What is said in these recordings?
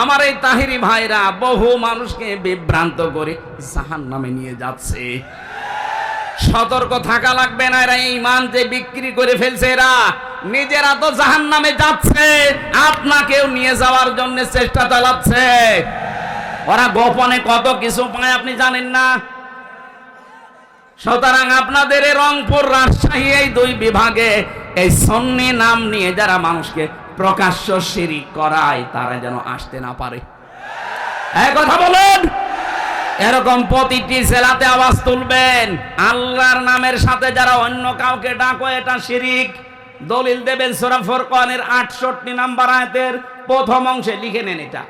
আমার এই তাহিরি ভাইরা বহু মানুষকে বিভ্রান্ত করে জাহান নামে নিয়ে যাচ্ছে। সতর্ক থাকা লাগবে না, এরা ইমান যে বিক্রি করে ফেলছে এরা। নিজেরা তো জাহান নামে যাচ্ছে, আপনাকেও নিয়ে যাওয়ার জন্য চেষ্টা চালাচ্ছে। ওরা গোপনে কত কিছু পায় আপনি জানেন না? সুতরাং আপনাদের রংপুর রাজশাহী এই দুই বিভাগে এই সন্নি নাম নিয়ে যারা মানুষকে প্রকাশ্য শিরিক করায় তারা যেন আসতে না পারে। কথা বলুন। এরকম প্রতিটি জেলাতে আওয়াজ তুলবেন। আল্লাহর নামের সাথে যারা অন্য কাউকে ডাকো, এটা শিরিক। দলিল দেবেন সোরা ফোরকানের আটষট্টি নাম্বার আয়াতের প্রথম অংশে লিখে নেন এটা।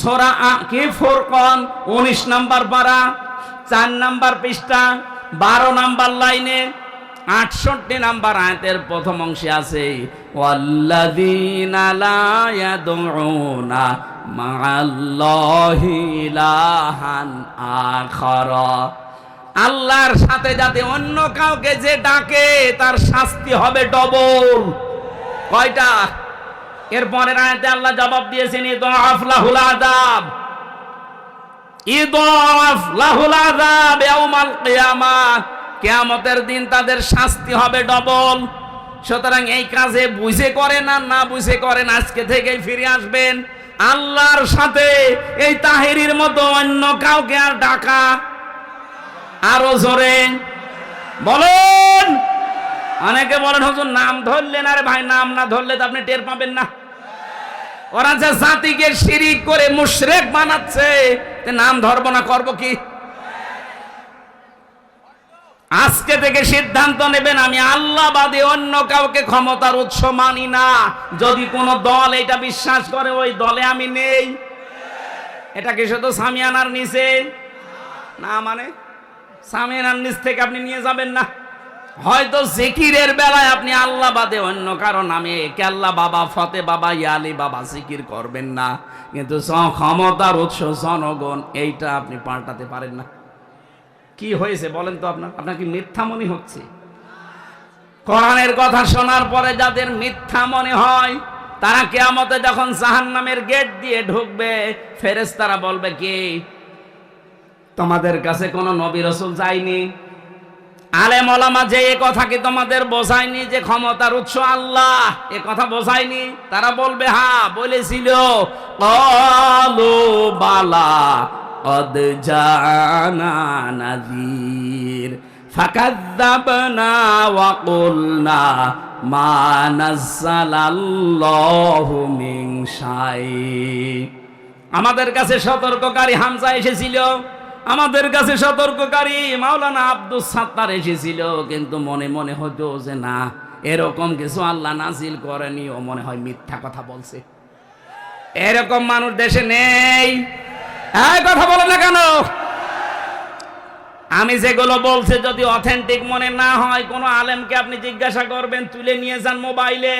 সোরা কি ফোরকন, উনিশ নাম্বার পারা, চার নাম্বার পৃষ্ঠা, বারো নাম্বার লাইনে আটষট্টি নাম্বার আয়াতের প্রথম অংশে আছে আল্লাহর সাথে যাতে অন্য কাউকে যে ডাকে, তার শাস্তি হবে ডবল। কয়টা? এরপরের আয়াতে আল্লাহ জবাব দিয়েছেন ইদাফ লাহুল আযাব। ইদাফ লাহুল আযাব ইয়াউমাল কিয়ামাহ কিয়ামতের দিন তাদের শাস্তি হবে ডবল। সুতরাং এই কাজে বুঝে করেন আর না বুঝে করেন আজকে থেকেই ফিরে আসবেন। আল্লাহর সাথে এই তাহেরির মতো অন্য কাউকে আর ডাকা আরও জোরে। বলুন, অনেকে বলেন, হুজুর, নাম ধরলেন আরে ভাই, নাম না ধরলে তো আপনি টের পাবেন না। ওরা যে জাতিকে শিরিক করে মুশরেক বানাচ্ছে নাম ধরবো না, করব কি? আজকে থেকে সিদ্ধান্ত নেবেন, আমি আল্লাহ বাদে অন্য কাউকে ক্ষমতার উৎস মানি না। যদি কোন দল এটা বিশ্বাস করে, ওই দলে আমি নেই। এটা কি শুধু সামিয়ানার নিচে? না মানে? সামিয়ানার নিচ থেকে আপনি নিয়ে যাবেন না। হয়তো জিকিরের বেলায় আপনি আল্লাহ বাদে অন্য কারও নামে কেল্লা বাবা, ফতে বাবা ইয়ালি বাবা জিকির করবেন না। কিন্তু ক্ষমতার উৎস জনগণ, এইটা আপনি পাল্টাতে পারেন না। কি হয়েছে বলেন তো আপনার? আপনার কি মিথ্যা মনে হচ্ছে? কোরআনের কথা শোনার পরে যাদের মিথ্যা মনে হয়, তারা কেয়ামতে যখন জাহান্নামের গেট দিয়ে ঢুকবে, ফেরেশতারা বলবে, কি? তোমাদের কাছে কোনো নবী রসুল যায়নি? আলেম ওলামা যে এ কথা কি তোমাদের বোঝায়নি যে ক্ষমতার উৎস আল্লাহ? এ কথা বোঝায়নি? তারা বলবে হ্যাঁ বলেছিল قد جاءنا نذير فكذبنا وقلنا ما نزل الله من شيء আমাদের কাছে সতর্ককারী হামজা এসেছিল আমাদের কাছে সতর্ককারী মাওলানা আব্দুল সাত্তার এসেছিল কিন্তু মনে মনে হতো যে না এরকম কিছু আল্লাহ নাজিল করেনি ও মনে হয় মিথ্যা কথা বলছে এরকম মানুষ দেশে নেই এই কথা বলে না কেন? আমি যেগুলো বলছি, যদি অথেন্টিক মনে না হয়, কোনো আলেমকে আপনি জিজ্ঞাসা করবেন, তুলে নিয়ে যান মোবাইলে।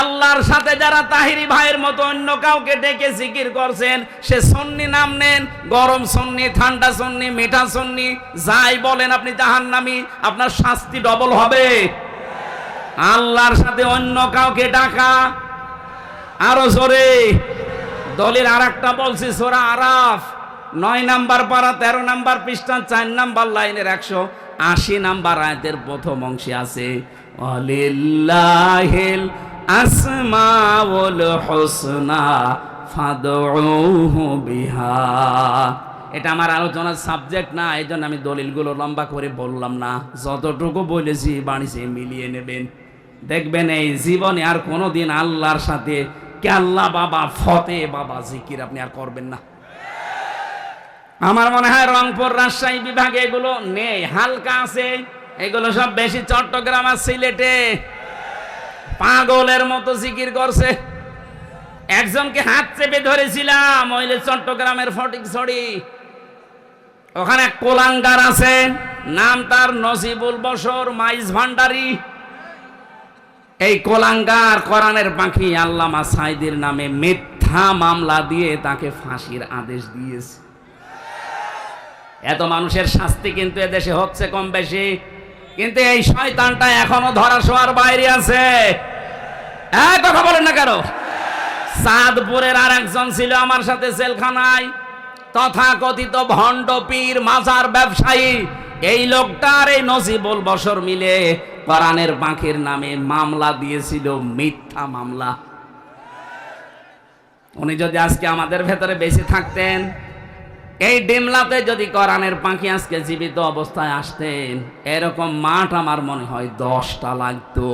আল্লাহর সাথে যারা তাহিরি ভাইয়ের মতো অন্য কাউকে ডেকে জিকির করছেন, সে সন্নি নাম নেন, গরম সন্নি, ঠান্ডা সন্নি, মিঠা সন্নি, যাই বলেন আপনি তাহার জাহান্নামি, আপনার শাস্তি ডবল হবে। আল্লাহর সাথে অন্য কাউকে ডাকা, আরও জোরে। দলের আর একটা বলছি, সোরা আরাফ। নয় নাম্বার পারা, তেরো নাম্বার পৃষ্ঠা, চার নাম্বার লাইনের একশো আশি নাম্বার আয়তের প্রথম অংশে আছে, অলিল্লাহিল আসমাউল হোসনা ফাদউহু বিহা। এটা আমার আলোচনার সাবজেক্ট না এই জন্য আমি দলিলগুলো লম্বা করে বললাম না। যতটুকু বলেছি বাণিজ্য মিলিয়ে নেবেন। দেখবেন এই জীবনে আর কোনোদিন আল্লাহর সাথে আল্লাহ বাবা, ফতে বাবা, জিকির আপনি আর করবেন না। আমার মনে হয় রংপুর রাজশাহী বিভাগে এগুলো নেই, হালকা আছে। এগুলো সব বেশি চট্টগ্রাম আর সিলেটে। পাগলের মতো জিকির করছে। একজনকে হাত চেপে ধরেছিলাম ওইলে চট্টগ্রামের ফটিক ছড়ি। ওখানে কোলাঙ্গার আছে, নাম তার নজিবুল বসর মাইজ ভান্ডারী। এই কোলাঙ্গার কোরআনের পাখি আল্লামা সাইদের নামে মিথ্যা মামলা দিয়ে তাকে ফাঁসির আদেশ দিয়েছে। এত মানুষের শাস্তি কিন্তু এদেশে হচ্ছে কম বেশি। কিন্তু এই শয়তানটা এখনও ধরা শোয়ার বাইরে আছে। কথা বলেন না কেন? চাঁদপুরের আর একজন ছিল আমার সাথে জেলখানায়। তথাকথিত ভণ্ড পীর, মাজার ব্যবসায়ী। এই লোকটার এই নজিবুল বসর মিলে কোরআনের পাখির নামে মামলা দিয়েছিল, মিথ্যা মামলা। উনি যদি আজকে আমাদের ভেতরে বেশি থাকতেন, এই ডিমলাতে যদি কোরআনের পাখি আজকে জীবিত অবস্থায় আসতেন, এরকম মাঠ আমার মনে হয় দশটা লাগতো।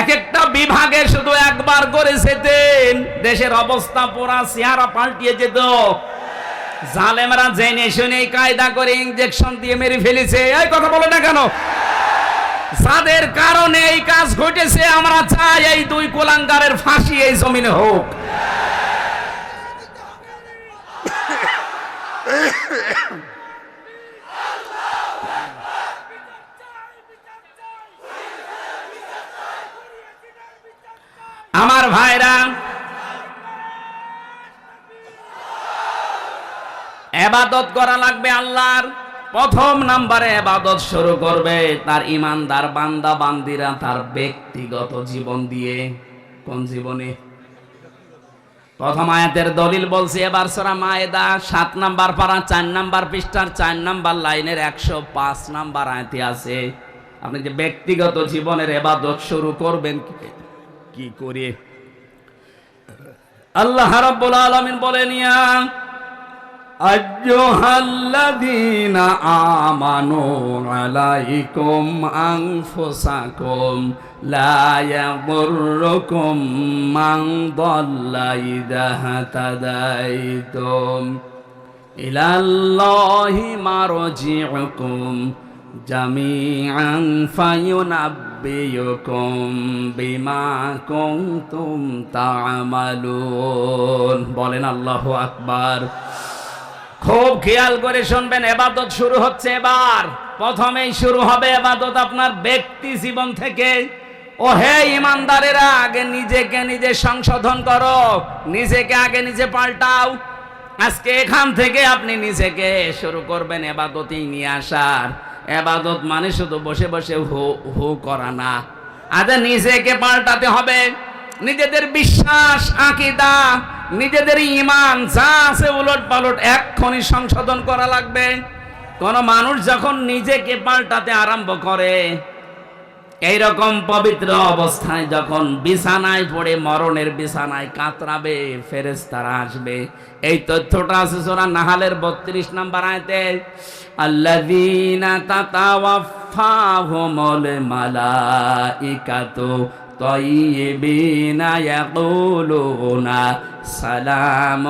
এক একটা বিভাগে শুধু একবার করে যেতেন, দেশের অবস্থা পুরা চেহারা পাল্টিয়ে যেত। জালেমরা জেনে শুনে কায়দা করে ইঞ্জেকশন দিয়ে মেরে ফেলেছে। এই কথা বলে না কেন? যাদের কারণে এই কাজ ঘটেছে, আমরা চাই এই দুই কোলাঙ্গারের ফাঁসি এই জমিনে হোক। আমার ভাইরা এবাদত করা লাগবে আল্লাহর। প্রথম নাম্বারে এবাদত শুরু করবে তার ইমানদার বান্দা বান্দিরা তার ব্যক্তিগত জীবন দিয়ে। কোন জীবনে? প্রথম আয়াতের দলিল বলছি, এবার সরা মায়েদা সাত নাম্বার পারা, চার নাম্বার পৃষ্ঠার চার নাম্বার লাইনের একশো পাঁচ নাম্বার আয়াতে আছে। আপনি যে ব্যক্তিগত জীবনের এবাদত শুরু করবেন কি করে? আল্লাহ রাব্বুল আলামিন বলেন, ইয়া আইয়ুহাল্লাযীনা আমানু আলাইকুম আনফুসাকুম লা ইয়াদুররুকুম মান দাল্লা ইযা হাতাদাইতুম ইলাল্লাহি মারজিউকুম জামিআন ফায়ুনাব্বিয়ুকুম বিমা কুনতুম তা'মালুন বলেন আল্লাহু আকবার। খুব খেয়াল করে শুনবেন, এবাদত শুরু হচ্ছে এবার। প্রথমেই শুরু হবে এবাদত আপনার ব্যক্তি জীবন থেকে। ও হে ইমানদারেরা, আগে নিজেকে নিজে সংশোধন করো, নিজেকে আগে নিজে পাল্টাও। আজকে এখান থেকে আপনি নিজেকে শুরু করবেন এবাদতেই নিয়ে আসার। এবাদত মানে শুধু বসে বসে হু হু করা না। আজ নিজেকে পাল্টাতে হবে। নিজেদের বিশ্বাস, আকিদা নিজেদের ইমান যা আছে উলট পালট এক্ষুনি সংশোধন করা লাগবে। কোন মানুষ যখন নিজেকে পাল্টাতে আরম্ভ করে, এইরকম পবিত্র অবস্থায় যখন বিছানায় পড়ে মরণের বিছানায় কাতরাবে ফেরেস্তারা আসবে। এই তথ্যটা আছে সোরা নাহালের বত্রিশ নাম্বার আয়তে, আল্লাযীনা তাতাওয়াফাহুমুল মালাইকাতু طيبين يقولون سلام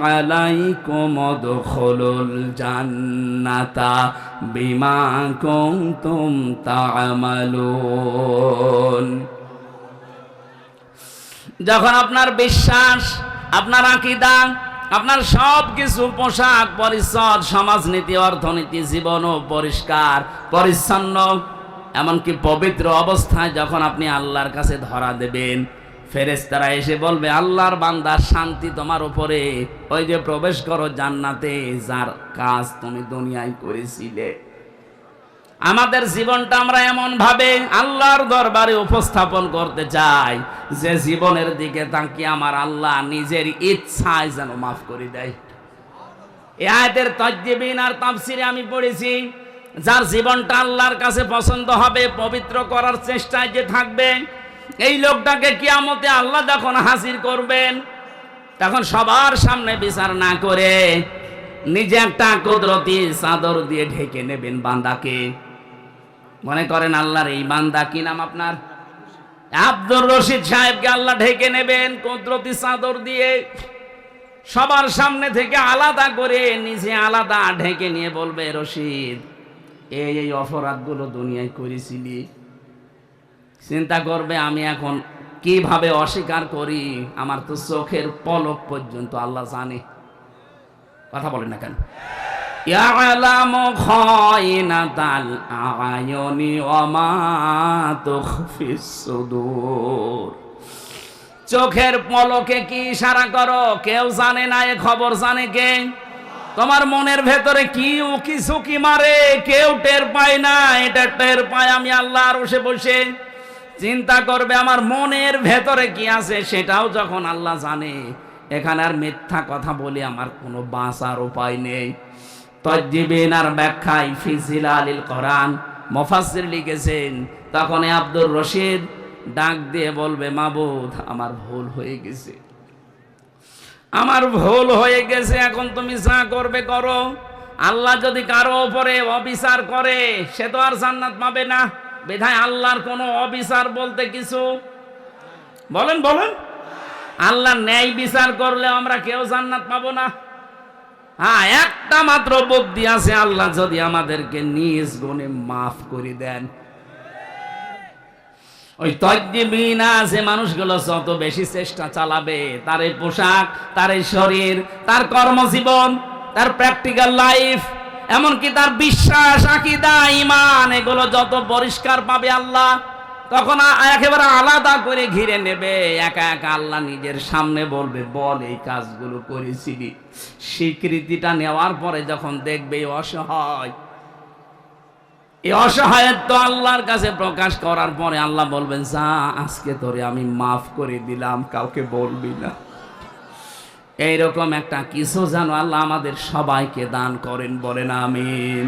عليكم ادخلوا الجنة بما كنتم تعملون যখন আপনার বিশ্বাস আপনার আকিদা আপনার সব কিছু পোশাক পরিচ্ছদ সমাজনীতি অর্থনীতি জীবনও পরিষ্কার পরিচ্ছন্ন এমনকি পবিত্র অবস্থায় যখন আপনি আল্লাহর কাছে ধরা দেবেন ফেরেস্তারা এসে বলবে, আল্লাহর বান্দার শান্তি তোমার উপরে। ওই যে প্রবেশ করো জান্নাতে, যার কাজ তুমি দুনিয়ায় করেছিলে। আমাদের জীবনটা আমরা এমন ভাবে আল্লাহর দরবারে উপস্থাপন করতে চাই, যে জীবনের দিকে তাকিয়ে আমার আল্লাহ নিজের ইচ্ছায় যেন মাফ করে দেয়। এ আয়াতের তজ্জিবিন আর তাফসিরে আমি পড়েছি যার জীবনটা আল্লাহর কাছে পছন্দ হবে, পবিত্র করার চেষ্টায় যে থাকবে, এই লোকটাকে কিয়ামতে আল্লাহ যখন হাসির করবেন, তখন সবার সামনে বিচার না করে নিজে একটা কুদরতি চাদর দিয়ে ঢেকে নেবেন বান্দাকে। মনে করেন আল্লাহর এই বান্দা কি নাম আপনার? আব্দুর রশিদ সাহেবকে আল্লাহ ঢেকে নেবেন কুদরতি চাদর দিয়ে। সবার সামনে থেকে আলাদা করে নিজে আলাদা ঢেকে নিয়ে বলবে, রশিদ এই এই অপরাধগুলো দুনিয়ায় করেছিলি। চিন্তা করবে আমি এখন কীভাবে অস্বীকার করি? আমার তো চোখের পলক পর্যন্ত আল্লাহ জানে। কথা বলেন না কেন? চোখের পলকে কি ইশারা করো? কেউ জানে না, এ খবর জানে কে? তোমার মনের ভেতরে কি ও উকি সুকি মারে? কেউ টের পায় না, এটা টের পায় আমি আল্লাহর বসে বসে। চিন্তা করবে আমার মনের ভেতরে কি আছে, সেটাও যখন আল্লাহ জানে। এখানে আর মিথ্যা কথা বলে আমার কোনো বাঁচার উপায় নেই। তজ্জিবিন আর ব্যাখ্যায় ফিজিল আলিল কোরআন মফাসির লিখেছেন। তখন আব্দুর রশিদ ডাক দিয়ে বলবে, মাবুদ, আমার ভুল হয়ে গেছে। আমার ভুল হয়ে গেছে, এখন তুমি যা করবে করো। আল্লাহ যদি কারও ওপরে অবিচার করে, সে তো আর জান্নাত পাবে না। বিধায় আল্লাহর কোনো অবিচার বলতে কিছু? বলেন বলেন। আল্লাহ ন্যায় বিচার করলে আমরা কেউ জান্নাত পাবো না। হ্যাঁ একটা মাত্র বুদ্ধি আছে, আল্লাহ যদি আমাদেরকে নিজ গুণে মাফ করে দেন। ওই তজ্জিবিনা যে মানুষগুলো যত বেশি চেষ্টা চালাবে, তার এই পোশাক, তার এই শরীর, তার কর্মজীবন, তার প্র্যাকটিক্যাল লাইফ এমনকি তার বিশ্বাস, আকিদা ইমান এগুলো যত পরিষ্কার পাবে আল্লাহ, তখন একেবারে আলাদা করে ঘিরে নেবে। একা একা আল্লাহ নিজের সামনে বলবে, বল এই কাজগুলো করেছিলি। স্বীকৃতিটা নেওয়ার পরে যখন দেখবে অসহায় এই অসহায়ত্ব আল্লাহর কাছে প্রকাশ করার পরে আল্লাহ বলবেন, যা, আজকে তোরে আমি মাফ করে দিলাম, কাউকে বলবি না। এইরকম একটা কিছু যেন আল্লাহ আমাদের সবাইকে দান করেন, বলেন আমিন।